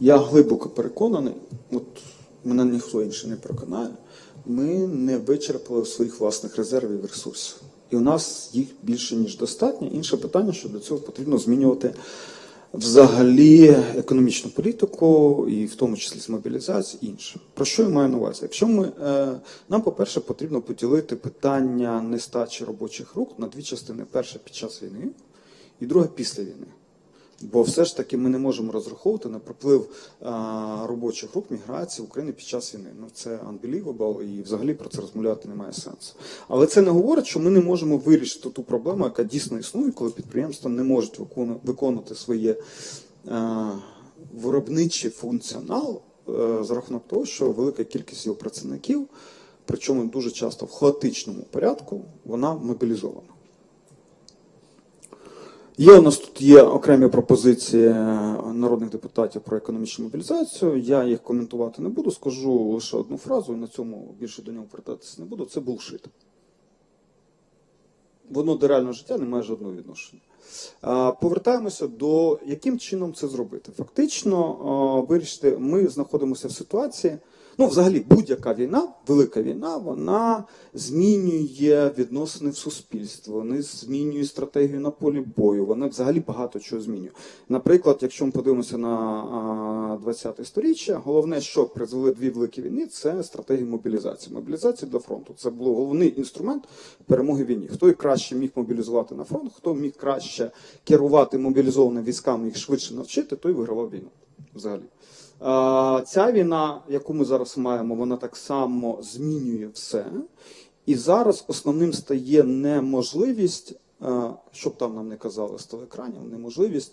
Я глибоко переконаний, от мене ніхто інший не переконає, ми не вичерпали своїх власних резервів і ресурсів. І у нас їх більше, ніж достатньо. Інше питання, що для цього потрібно змінювати взагалі економічну політику, і в тому числі з мобілізації, і інше. Про що я маю на увазі? Якщо ми, е, нам, по-перше, потрібно поділити питання нестачі робочих рук на дві частини: перше під час війни, і друге після війни. Бо все ж таки ми не можемо розраховувати на приплив робочих рук міграції в Україні під час війни. Ну це unbelievable і взагалі про це розмовляти немає сенсу. Але це не говорить, що ми не можемо вирішити ту проблему, яка дійсно існує, коли підприємства не можуть викону- виконувати своє виробничий функціонал е, за рахунок того, що велика кількість його працівників, причому дуже часто в хаотичному порядку, вона мобілізована. Є у нас тут є окремі пропозиції е, народних депутатів про економічну мобілізацію. Я їх коментувати не буду, скажу лише одну фразу, і на цьому більше до нього повертатися не буду. Це булшит. Воно до реального життя не має жодного відношення. Повертаємося до яким чином це зробити. Фактично, вирішити, ми знаходимося в ситуації. Ну, взагалі, будь-яка війна, велика війна, вона змінює відносини в суспільстві, вони змінює стратегію на полі бою, вона взагалі багато чого змінює. Наприклад, якщо ми подивимося на 20-те сторіччя, головне, що призвели дві великі війни, це стратегія мобілізації. Мобілізація для фронту. Це був головний інструмент перемоги війні. Хто і краще міг мобілізувати на фронт, хто міг краще керувати мобілізованими військами, їх швидше навчити, той вигравав війну. Взагалі. Ця війна, яку ми зараз маємо, вона так само змінює все. І зараз основним стає неможливість, е, щоб там нам не казали з телекранів, неможливість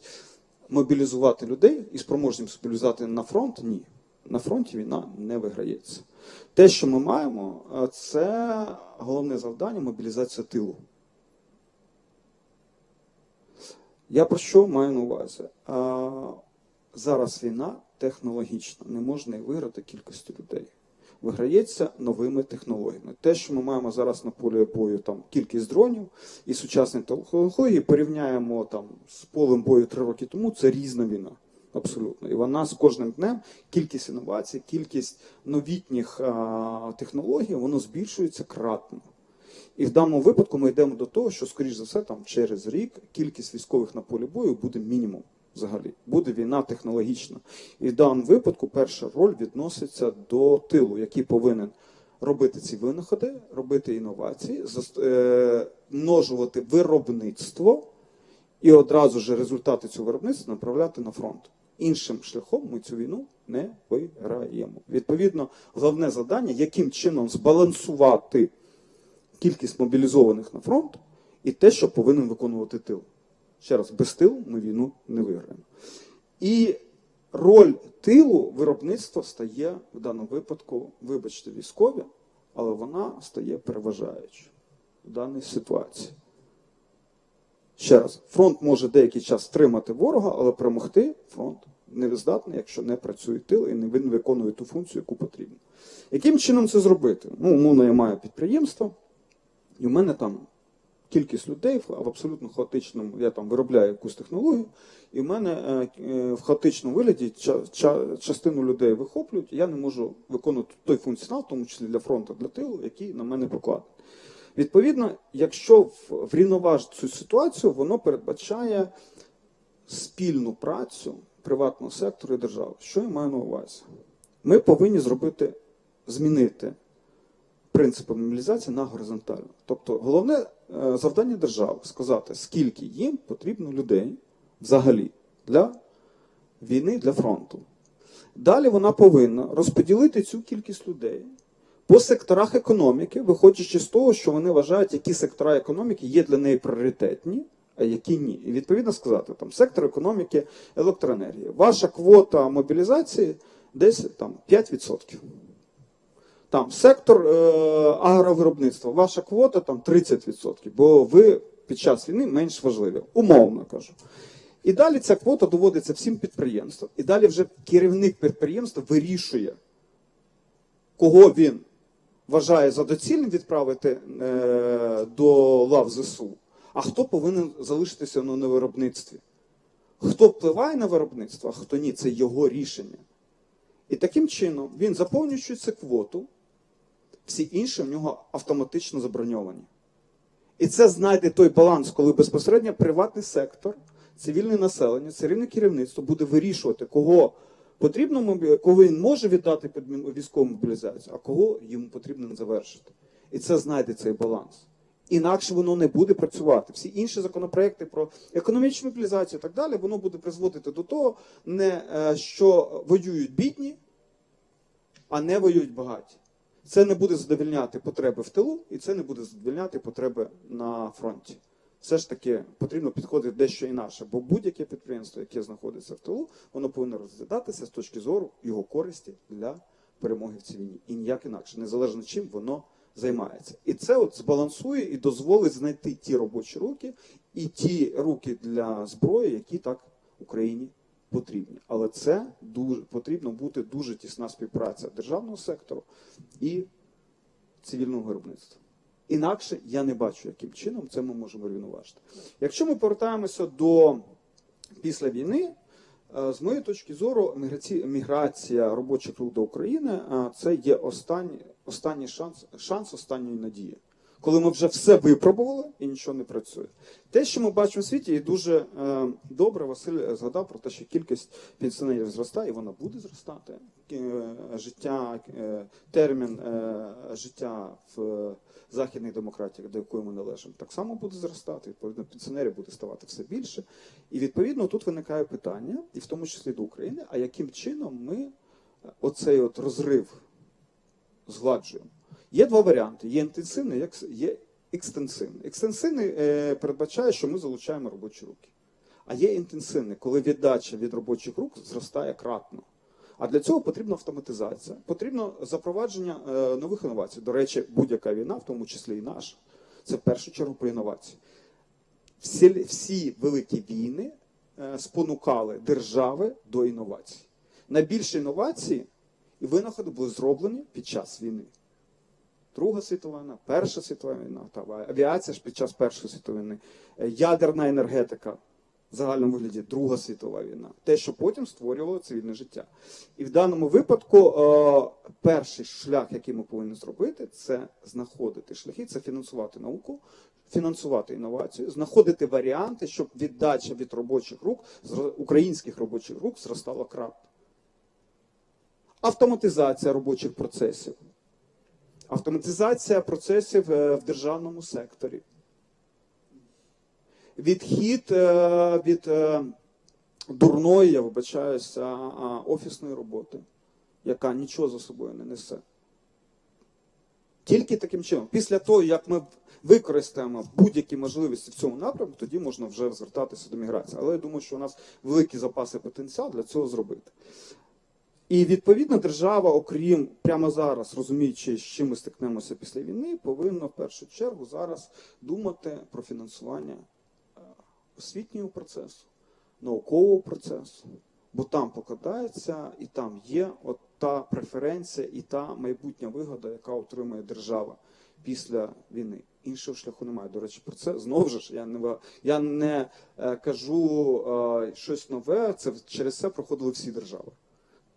мобілізувати людей і спроможність мобілізувати на фронт. Ні. На фронті війна не виграється. Те, що ми маємо, е, це головне завдання мобілізація тилу. Я про що маю на увазі? А, зараз війна технологічна, не можна її виграти кількістю людей. Виграється новими технологіями. Те, що ми маємо зараз на полі бою, там кількість дронів і сучасні технології, порівняємо там з полем бою три роки тому, це різна війна. Абсолютно. І вона з кожним днем кількість інновацій, кількість новітніх а, технологій, воно збільшується кратно. І в даному випадку ми йдемо до того, що, скоріш за все, там через рік кількість військових на полі бою буде мінімум взагалі. Буде війна технологічна. І в даному випадку перша роль відноситься до тилу, який повинен робити ці винаходи, робити інновації, е, множувати виробництво і одразу ж результати цього виробництва направляти на фронт. Іншим шляхом ми цю війну не виграємо. Відповідно, головне завдання, яким чином збалансувати кількість мобілізованих на фронт і те, що повинен виконувати тил. Ще раз, без тилу ми війну не виграємо. І роль тилу виробництва стає в даному випадку, вибачте, військові, але вона стає переважаючою в даній ситуації. Ще раз, фронт може деякий час стримати ворога, але перемогти фронт не здатний, якщо не працює тил і не виконує ту функцію, яку потрібно. Яким чином це зробити? Ну, умовно, я маю підприємство, і в мене там кількість людей в абсолютно хаотичному, я там виробляю якусь технологію, і в мене е, е, в хаотичному вигляді ча- ча- частину людей вихоплюють, і я не можу виконувати той функціонал, в тому числі для фронту, для тилу, який на мене покладений. Відповідно, якщо врівноважити цю ситуацію, воно передбачає спільну працю приватного сектору і держави. Що я маю на увазі? Ми повинні зробити, змінити принципи мобілізації на горизонтальну. Тобто, головне е, завдання держави сказати, скільки їм потрібно людей взагалі для війни, для фронту. Далі вона повинна розподілити цю кількість людей по секторах економіки, виходячи з того, що вони вважають, які сектора економіки є для неї пріоритетні, а які ні. І відповідно сказати, там сектор економіки електроенергії. Ваша квота мобілізації десь там 5%. Там сектор е, агровиробництва, ваша квота там 30%, бо ви під час війни менш важливі, умовно кажу. І далі ця квота доводиться всім підприємствам. І далі вже керівник підприємства вирішує, кого він вважає за доцільним відправити е, до лав ЗСУ, а хто повинен залишитися ну, на виробництві. Хто впливає на виробництво, а хто ні, це його рішення. І таким чином він заповнюючи цю квоту, всі інші в нього автоматично заброньовані. І це знайде той баланс, коли безпосередньо приватний сектор, цивільне населення, цивільне керівництво буде вирішувати, кого потрібно кого він може віддати під військову мобілізацію, а кого йому потрібно завершити. І це знайде цей баланс. Інакше воно не буде працювати. Всі інші законопроекти про економічну мобілізацію і так далі, воно буде призводити до того, не е, що воюють бідні, а не воюють багаті. Це не буде задовільняти потреби в тилу, і це не буде задовільняти потреби на фронті. Все ж таки потрібно підходити дещо інакше, бо будь-яке підприємство, яке знаходиться в тилу, воно повинно розглядатися з точки зору його користі для перемоги в цій війні. І ніяк інакше, незалежно чим воно займається. І це от збалансує і дозволить знайти ті робочі руки і ті руки для зброї, які так Україні потрібні. Але це дуже потрібно бути дуже тісна співпраця державного сектору і цивільного виробництва. Інакше я не бачу, яким чином це ми можемо рівноважити. Якщо ми повертаємося до після війни, е, з моєї точки зору, міграці- міграція робочих рук до України е, це є останній, останній шанс, шанс останньої надії. Коли ми вже все випробували і нічого не працює. Те, що ми бачимо в світі, і дуже е, добре Василь згадав про те, що кількість пенсіонерів зростає, і вона буде зростати. Е, життя, е, термін е, життя в західних демократіях, до якої ми належимо, так само буде зростати. Відповідно, пенсіонерів буде ставати все більше. І відповідно тут виникає питання, і в тому числі до України, а яким чином ми е, оцей от розрив згладжуємо. Є два варіанти: є інтенсивний, є є екстенсивний. Екстенсивний е, передбачає, що ми залучаємо робочі руки. А є інтенсивний, коли віддача від робочих рук зростає кратно. А для цього потрібна автоматизація, потрібно запровадження е, нових інновацій. До речі, будь-яка війна, в тому числі і наша, це в першу чергу про інновації. Всі, всі великі війни е, спонукали держави до інновацій. Найбільші інновації і винаходи були зроблені під час війни. Друга світова війна, Перша світова війна, та авіація ж під час Першої світової війни, е, ядерна енергетика в загальному вигляді Друга світова війна, те, що потім створювало цивільне життя. І в даному випадку е, перший шлях, який ми повинні зробити, це знаходити шляхи, це фінансувати науку, фінансувати інновацію, знаходити варіанти, щоб віддача від робочих рук, українських робочих рук зростала кратно. Автоматизація робочих процесів. Автоматизація процесів е, в державному секторі. Відхід е, від е, дурної, я вибачаюся, офісної роботи, яка нічого за собою не несе. Тільки таким чином, після того, як ми використаємо будь-які можливості в цьому напрямку, тоді можна вже звертатися до міграції. Але я думаю, що у нас великі запаси потенціал для цього зробити. І відповідно держава, окрім прямо зараз, розуміючи, з чим ми стикнемося після війни, повинна в першу чергу зараз думати про фінансування е, освітнього процесу, наукового процесу, бо там покладається і там є от та преференція і та майбутня вигода, яка отримує держава після війни. Іншого шляху немає. До речі, про це знову ж я не я не е, кажу е, щось нове. Це через це проходили всі держави.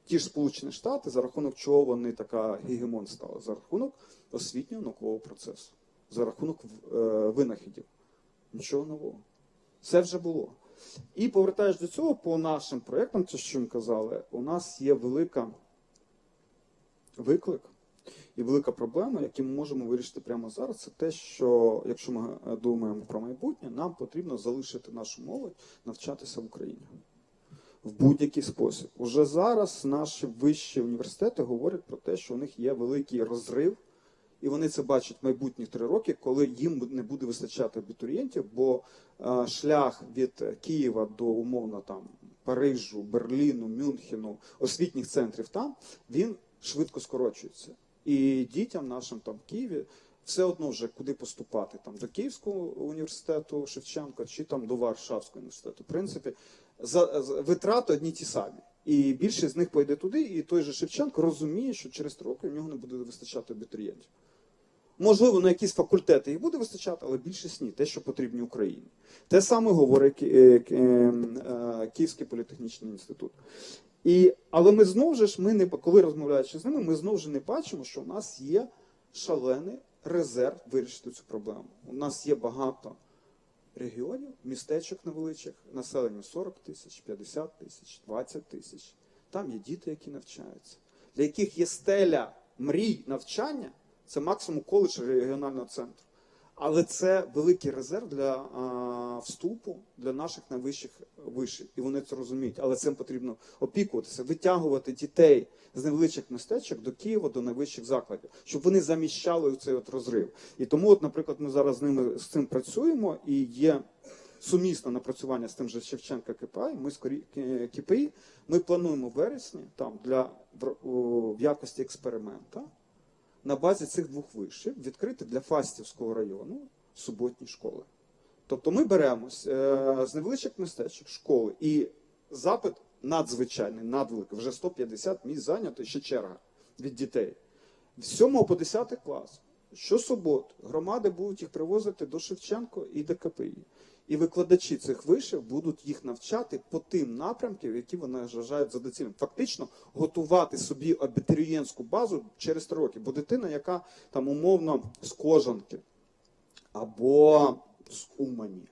Ті ж Сполучені Штати, за рахунок чого вони така гегемон стали? За рахунок освітнього наукового процесу, за рахунок е, винахідів. Нічого нового. Це вже було. І повертаючись до цього, по нашим проєктам, це що ми казали, у нас є велика виклик і велика проблема, яку ми можемо вирішити прямо зараз. Це те, що якщо ми е, думаємо про майбутнє, нам потрібно залишити нашу молодь навчатися в Україні в будь-який спосіб. Уже зараз наші вищі університети говорять про те, що у них є великий розрив, і вони це бачать майбутні три роки, коли їм не буде вистачати абітурієнтів, бо е, шлях від Києва до умовно там Парижу, Берліну, Мюнхену, освітніх центрів там він швидко скорочується. І дітям нашим там в Києві все одно вже куди поступати там до Київського університету Шевченка чи там до Варшавського університету. В принципі, витрати одні ті самі. І більшість з них пойде туди, і той же Шевченко розуміє, що через три роки в нього не буде вистачати абітурієнтів. Можливо, на якісь факультети їх буде вистачати, але більшість ні, те, що потрібні Україні. Те саме говорить е, Ки- е, Київський політехнічний інститут. І, але ми знову ж, ми не, коли розмовляючи з ними, ми знову ж не бачимо, що у нас є шалений резерв вирішити цю проблему. У нас є багато регіонів, містечок невеличких, населення 40 тисяч, 50 тисяч, 20 тисяч. Там є діти, які навчаються, для яких є стеля мрій навчання, це максимум коледж регіонального центру. Але це великий резерв для а, вступу для наших найвищих вишів. І вони це розуміють. Але цим потрібно опікуватися, витягувати дітей з невеличких містечок до Києва, до найвищих закладів, щоб вони заміщали цей от розрив. І тому, от, наприклад, ми зараз з ними з цим працюємо і є сумісне напрацювання з тим же Шевченка КПІ. Ми з Корі- КПІ. Ми плануємо вересні там для в, в якості експеримента на базі цих двох вишів відкрити для Фастівського району суботні школи. Тобто ми беремось е, з невеличких містечок школи, і запит надзвичайний, надвеликий, вже 150 місць зайнято, ще черга від дітей. З 7 по 10 клас, щосуботи, громади будуть їх привозити до Шевченко і до КПІ. І викладачі цих вишів будуть їх навчати по тим напрямкам, які вони вважають за доцільним. Фактично готувати собі абітурієнтську базу через три роки. Бо дитина, яка там умовно з Кожанки, або з Умані,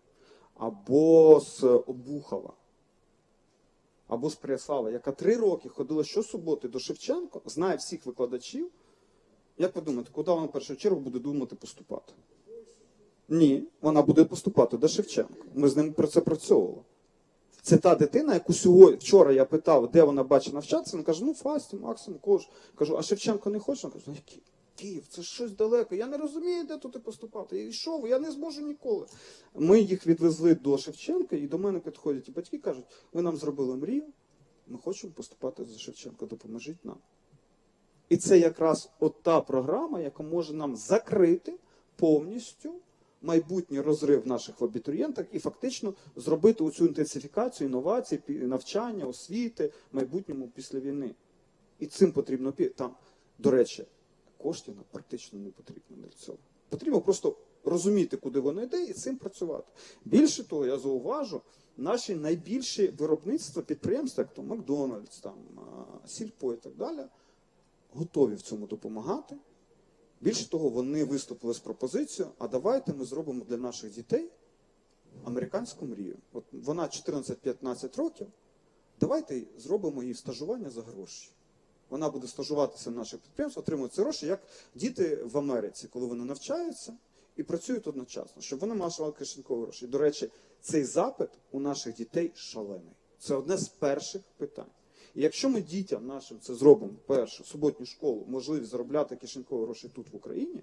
або з Обухова, або з Пряслава, яка три роки ходила щосуботи до Шевченко, знає всіх викладачів. Як ви думаєте, куди вона в першу чергу буде думати поступати? Ні, вона буде поступати до Шевченка. Ми з ним про це працьовували. Це та дитина, яку сьогодні вчора я питав, де вона бачить навчатися. Вона каже, ну Фасті, Максим, Кош. Кажу, а Шевченко не хоче? Вона каже, ну Київ, це щось далеко. Я не розумію, де тут поступати. Я йшов, я не зможу ніколи. Ми їх відвезли до Шевченка, і до мене підходять і батьки кажуть, ви нам зробили мрію, ми хочемо поступати за Шевченка, допоможіть нам. І це якраз от та програма, яка може нам закрити повністю майбутній розрив в наших абітурієнтах і фактично зробити оцю інтенсифікацію інновацій, навчання, освіти майбутньому після війни. І цим потрібно там, до речі, коштів нам практично не потрібно для цього. Потрібно просто розуміти, куди воно йде, і цим працювати. Більше того, я зауважу, наші найбільші виробництва підприємства, як то Макдональдс, там, Сільпо і так далі, готові в цьому допомагати. Більше того, вони виступили з пропозицією, а давайте ми зробимо для наших дітей американську мрію. От вона 14-15 років, давайте зробимо їй стажування за гроші. Вона буде стажуватися в наших підприємствах, отримують ці гроші, як діти в Америці, коли вони навчаються і працюють одночасно, щоб вони мали кишенькові гроші. До речі, цей запит у наших дітей шалений. Це одне з перших питань. І якщо ми дітям нашим це зробимо першу суботню школу, можливість заробляти кишенькові гроші тут в Україні,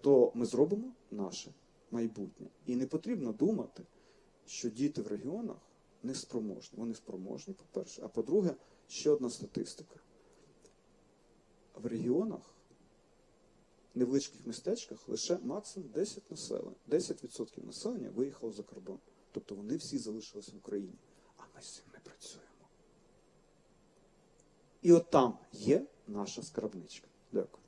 то ми зробимо наше майбутнє. І не потрібно думати, що діти в регіонах не спроможні. Вони спроможні, по-перше. А по-друге, ще одна статистика. В регіонах, невеличких містечках, лише максимум 10 населення, 10% населення виїхало за кордон. Тобто вони всі залишилися в Україні. Ми з цим не працюємо. І от там є наша скарбничка. Дякую.